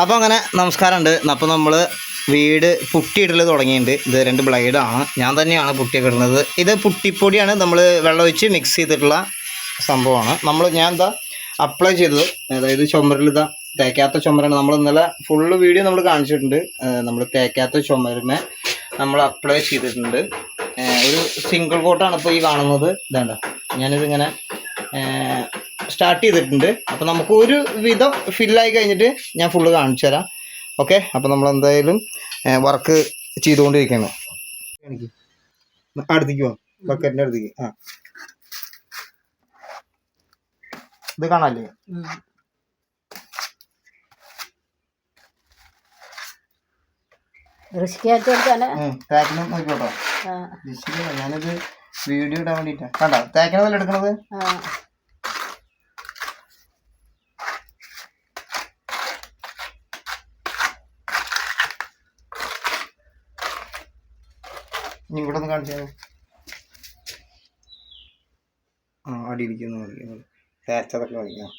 അപ്പോൾ അങ്ങനെ നമസ്കാരമുണ്ട്. അപ്പോൾ നമ്മൾ വീട് പുട്ടിയിടൽ തുടങ്ങിയിട്ടുണ്ട്. ഇത് രണ്ട് ബ്ലൈഡാണ്. ഞാൻ തന്നെയാണ് പുട്ടിയൊക്കെ ഇടുന്നത്. ഇത് പുട്ടിപ്പൊടിയാണ് നമ്മൾ വെള്ളമൊഴിച്ച് മിക്സ് ചെയ്തിട്ടുള്ള സംഭവമാണ്. നമ്മൾ ഞാൻ എന്താ അപ്ലൈ ചെയ്തത്. അതായത് ചുമരിൽ ഇതാ തേക്കാത്ത ചുമരാണ്. നമ്മൾ ഇന്നലെ ഫുള്ള് വീഡിയോ നമ്മൾ കാണിച്ചിട്ടുണ്ട്. നമ്മൾ തേക്കാത്ത ചുമരിനെ നമ്മൾ അപ്ലൈ ചെയ്തിട്ടുണ്ട്. ഒരു സിംഗിൾ കോട്ടാണ് ഇപ്പോൾ ഈ കാണുന്നത്. ഇതാണ്ട? ഞാനിതിങ്ങനെ സ്റ്റാർട്ട് ചെയ്തിട്ടുണ്ട്. അപ്പോൾ നമുക്ക് ഒരു വിധം ഫില്ലായി കഴിഞ്ഞിട്ട് ഞാൻ ഫുള്ള് കാണിച്ചു തരാം. ഓക്കെ അപ്പോൾ നമ്മൾ എന്തായാലും വർക്ക് ചെയ്തുകൊണ്ടിരിക്കുകയാണ്. എനിക്ക്. അടുത്തേക്ക് പോകാം ബക്കറ്റിന്റെ അടുത്തേക്ക്. ആ. ഇത് കാണാല്ലേ? തേക്കണം നോക്കിക്കോട്ടോ. ഞാനിത് വീഡിയോ ഇടാൻ വേണ്ടിയിട്ടാണ് കണ്ടോ? തേക്കണതല്ലേ എടുക്കണത്? ഇനി ഇവിടെ ഒന്ന് കാണിച്ചാൽ ആ അടിയിരിക്കുന്നു കാണിക്കുന്നത് തേച്ചതൊക്കെ കാണിക്കാം.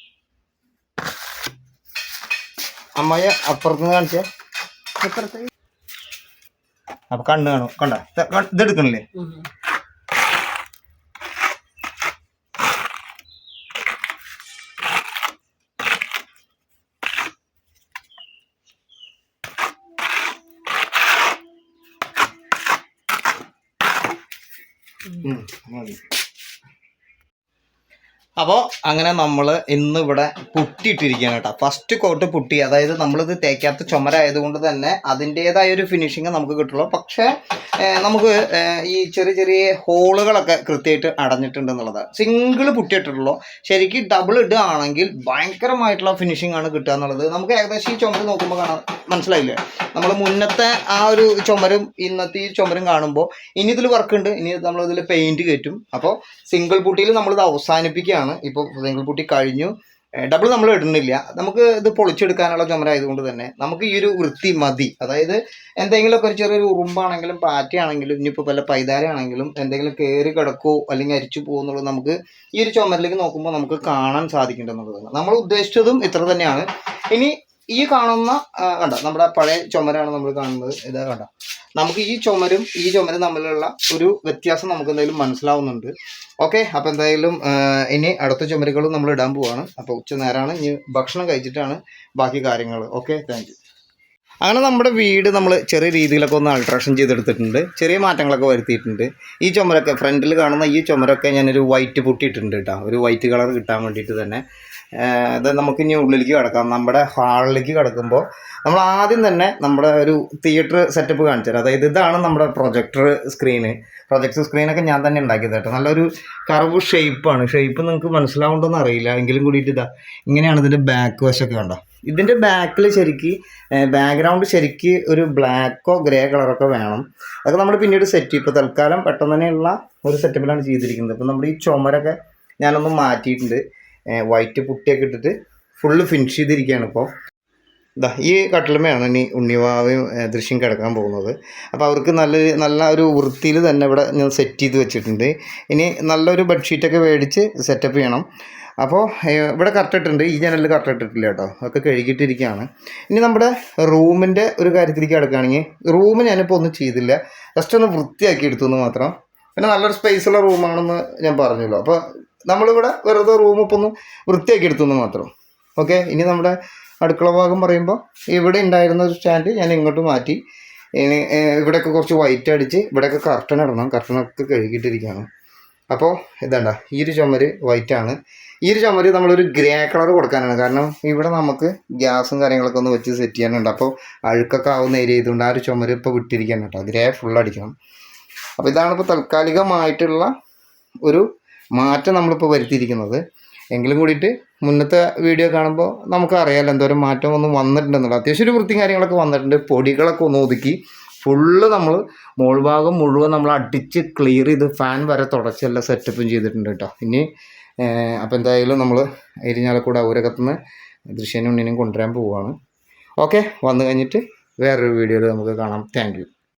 അമ്മായി അപ്പുറത്തുനിന്ന് കാണിച്ചേ? ഇപ്പുറത്ത് അപ്പൊ കണ്ണ് കാണും. കണ്ട? ഇത് എടുക്കണില്ലേ ഉം, മതി. അപ്പോൾ അങ്ങനെ നമ്മൾ ഇന്ന് ഇവിടെ പുട്ടിയിട്ടിരിക്കുകയാണ് കേട്ടോ. ഫസ്റ്റ് കോട്ട് പുട്ടി അതായത് നമ്മളിത് തേക്കാത്ത ചുമരായതുകൊണ്ട് തന്നെ അതിന്റേതായ ഒരു ഫിനിഷിങ് നമുക്ക് കിട്ടുള്ളൂ. പക്ഷേ നമുക്ക് ഈ ചെറിയ ചെറിയ ഹോളുകളൊക്കെ കൃത്യമായിട്ട് അടഞ്ഞിട്ടുണ്ട് എന്നുള്ളത്. സിംഗിൾ ഇട്ടിട്ടുള്ളൂ. ശരിക്കും ഡബിൾ ഇടുകയാണെങ്കിൽ ഭയങ്കരമായിട്ടുള്ള ഫിനിഷിംഗ് ആണ് കിട്ടുക എന്നുള്ളത്. നമുക്ക് ഏകദേശം ഈ ചുമര് നോക്കുമ്പോൾ കാണാൻ മനസ്സിലായില്ലേ? നമ്മൾ മുന്നത്തെ ആ ഒരു ചുമരും ഇന്നത്തെ ഈ ചുമരും കാണുമ്പോൾ ഇനി ഇതിൽ വർക്ക് ഉണ്ട്. ഇനി നമ്മളിതിൽ പെയിന്റ് കയറ്റും. അപ്പോൾ സിംഗിൾ പുട്ടിയിൽ നമ്മളിത് അവസാനിപ്പിക്കുകയാണ്. ഇപ്പോൾ സിംഗിൾ കഴിഞ്ഞു. ഡബിൾ നമ്മൾ ഇടുന്നില്ല. നമുക്ക് ഇത് പൊളിച്ചെടുക്കാനുള്ള ചുമര ആയതുകൊണ്ട് തന്നെ നമുക്ക് ഈ ഒരു വൃത്തി മതി. അതായത് എന്തെങ്കിലുമൊക്കെ ഒരു ചെറിയൊരു ഉറുമ്പാണെങ്കിലും പാറ്റയാണെങ്കിലും ഇനിയിപ്പോൾ വല്ല പൈതാരയാണെങ്കിലും എന്തെങ്കിലും കയറി കിടക്കോ അല്ലെങ്കിൽ അരിച്ചു പോകുന്നുള്ളത് നമുക്ക് ഈ ഒരു ചുമരിലേക്ക് നോക്കുമ്പോൾ നമുക്ക് കാണാൻ സാധിക്കേണ്ടതെന്നുള്ളതാണ് നമ്മൾ ഉദ്ദേശിച്ചതും ഇത്ര തന്നെയാണ്. ഇനി ഈ കാണുന്ന കണ്ടോ? നമ്മുടെ പഴയ ചുമരാണ് നമ്മൾ കാണുന്നത്. ഇതാ കണ്ടോ? നമുക്ക് ഈ ചുമരും ഈ ചുമരും തമ്മിലുള്ള ഒരു വ്യത്യാസം നമുക്ക് എന്തായാലും മനസ്സിലാവുന്നുണ്ട്. ഓക്കെ അപ്പോൾ എന്തായാലും ഇനി അടുത്ത ചുമരുകളും നമ്മൾ ഇടാൻ പോവാണ്. അപ്പോൾ ഉച്ച നേരമാണ് ഇനി ഭക്ഷണം കഴിച്ചിട്ടാണ് ബാക്കി കാര്യങ്ങൾ. ഓക്കെ താങ്ക് അങ്ങനെ നമ്മുടെ വീട് നമ്മൾ ചെറിയ രീതിയിലൊക്കെ ഒന്ന് അൾട്രേഷൻ ചെയ്തെടുത്തിട്ടുണ്ട്. ചെറിയ മാറ്റങ്ങളൊക്കെ വരുത്തിയിട്ടുണ്ട്. ഈ ചുമരൊക്കെ ഫ്രണ്ടിൽ കാണുന്ന ഈ ചുമരൊക്കെ ഞാനൊരു വൈറ്റ് പൊട്ടിയിട്ടുണ്ട് കേട്ടോ ഒരു വൈറ്റ് കളർ കിട്ടാൻ വേണ്ടിയിട്ട് തന്നെ. അത് നമുക്ക് ഇനി ഉള്ളിലേക്ക് കിടക്കാം. നമ്മുടെ ഹാളിലേക്ക് കിടക്കുമ്പോൾ നമ്മൾ ആദ്യം തന്നെ നമ്മുടെ ഒരു തിയേറ്റർ സെറ്റപ്പ് കാണിച്ചു തരാം. അതായത് ഇതാണ് നമ്മുടെ പ്രൊജക്ടർ സ്ക്രീന് പ്രൊജക്ടർ സ്ക്രീനൊക്കെ ഞാൻ തന്നെ ഉണ്ടാക്കിയത് കേട്ടോ. നല്ലൊരു കറവ് ഷേപ്പാണ് ഷേപ്പ് നിങ്ങൾക്ക് മനസ്സിലാവുണ്ടോന്ന് അറിയില്ല. എങ്കിലും കൂടിയിട്ട് ഇതാ ഇങ്ങനെയാണ് ഇതിന്റെ ബാക്ക് വശമൊക്കെ കണ്ടോ. ഇതിന്റെ ബാക്കിൽ ശരിക്ക് ബാക്ക്ഗ്രൗണ്ട് ശരിക്ക് ഒരു ബ്ലാക്കോ ഗ്രേ കളറൊക്കെ വേണം. അതൊക്കെ നമ്മൾ പിന്നീട് സെറ്റ് ചെയ്യും. ഇപ്പോൾ തൽക്കാലം പെട്ടെന്ന് തന്നെയുള്ള ഒരു സെറ്റപ്പിലാണ് ചെയ്തിരിക്കുന്നത്. അപ്പോൾ നമ്മുടെ ഈ ചുമരൊക്കെ ഞാനൊന്ന് മാറ്റിയിട്ടുണ്ട്. വൈറ്റ് പുട്ടിയൊക്കെ ഇട്ടിട്ട് ഫുള്ള് ഫിനിഷ് ചെയ്തിരിക്കുകയാണ് ഇപ്പോൾ ഇതാ ഈ കട്ടിലുമയാണ് ഇനി ഉണ്ണിവാവയും ദൃശ്യം കിടക്കാൻ പോകുന്നത്. അപ്പോൾ അവർക്ക് നല്ല നല്ല ഒരു വൃത്തിയിൽ തന്നെ ഇവിടെ ഞാൻ സെറ്റ് ചെയ്ത് വെച്ചിട്ടുണ്ട്. ഇനി നല്ലൊരു ബെഡ്ഷീറ്റൊക്കെ മേടിച്ച് സെറ്റപ്പ് ചെയ്യണം. അപ്പോൾ ഇവിടെ കറക്റ്റ് ഇട്ടുണ്ട് ഈ ജനലിൽ കറക്റ്റ് ഇട്ടിട്ടില്ല കേട്ടോ. അതൊക്കെ കഴുകിയിട്ടിരിക്കുകയാണ്. ഇനി നമ്മുടെ റൂമിന്റെ ഒരു കാര്യത്തിലേക്ക് കിടക്കുകയാണെങ്കിൽ റൂം ഞാനിപ്പോൾ ഒന്നും ചെയ്തില്ല. ജസ്റ്റ് ഒന്ന് വൃത്തിയാക്കി എടുത്തു എന്ന് മാത്രം. പിന്നെ നല്ലൊരു സ്പേസ് ഉള്ള റൂമാണെന്ന് ഞാൻ പറഞ്ഞല്ലോ. അപ്പോൾ നമ്മളിവിടെ വെറുതെ റൂം ഇപ്പം ഒന്ന് വൃത്തിയാക്കി എടുത്തു എന്ന് മാത്രം. ഓക്കെ ഇനി നമ്മുടെ അടുക്കള ഭാഗം പറയുമ്പോൾ ഇവിടെ ഉണ്ടായിരുന്ന ഒരു സ്റ്റാൻഡ് ഞാൻ ഇങ്ങോട്ട് മാറ്റി. ഇവിടെയൊക്കെ കുറച്ച് വൈറ്റ് അടിച്ച് ഇവിടെയൊക്കെ കർട്ടൻ ഇടണം. കർട്ടനൊക്കെ കഴുകിയിട്ടിരിക്കുകയാണ്. അപ്പോൾ ഇതാണ്ട ഈ ഒരു ചുമര് വൈറ്റ് ആണ്. ഈ ഒരു ചുമര് നമ്മളൊരു ഗ്രേ കളർ കൊടുക്കാനാണ്. കാരണം ഇവിടെ നമുക്ക് ഗ്യാസും കാര്യങ്ങളൊക്കെ ഒന്ന് വെച്ച് സെറ്റ് ചെയ്യാനുണ്ട്. അപ്പോൾ അഴുക്കൊക്കെ ആവുന്ന ഏരിയ ആയതുകൊണ്ട് ആ ഒരു ചുമര് ഇപ്പോൾ വിട്ടിരിക്കാൻ കേട്ടോ. ഗ്രേ ഫുൾ അടിക്കണം. അപ്പോൾ ഇതാണ് ഇപ്പോൾ താൽക്കാലികമായിട്ടുള്ള ഒരു മാറ്റം നമ്മളിപ്പോൾ വരുത്തിയിരിക്കുന്നത്. എങ്കിലും കൂടിയിട്ട് മുന്നത്തെ വീഡിയോ കാണുമ്പോൾ നമുക്ക് അറിയാമല്ലോ എന്തോരം മാറ്റം ഒന്നും വന്നിട്ടുണ്ടെന്നുള്ളത്. അത്യാവശ്യം ഒരു വൃത്തിയും കാര്യങ്ങളൊക്കെ വന്നിട്ടുണ്ട്. പൊടികളൊക്കെ ഒന്ന് ഒതുക്കി ഫുള്ള് നമ്മൾ മോൾഭാഗം മുഴുവൻ നമ്മൾ അടിച്ച് ക്ലിയർ ചെയ്ത് ഫാൻ വരെ തുടച്ചെല്ലാം സെറ്റപ്പും ചെയ്തിട്ടുണ്ട് കേട്ടോ. ഇനി അപ്പോൾ എന്തായാലും നമ്മൾ ഇരിഞ്ഞാലക്കൂടെ ഊരകത്തുനിന്ന് ദൃശ്യനും ഉണ്ണിനും കൊണ്ടുവരാൻ പോവുകയാണ് ഓക്കെ വന്നു കഴിഞ്ഞിട്ട് വേറൊരു വീഡിയോയിൽ നമുക്ക് കാണാം. താങ്ക്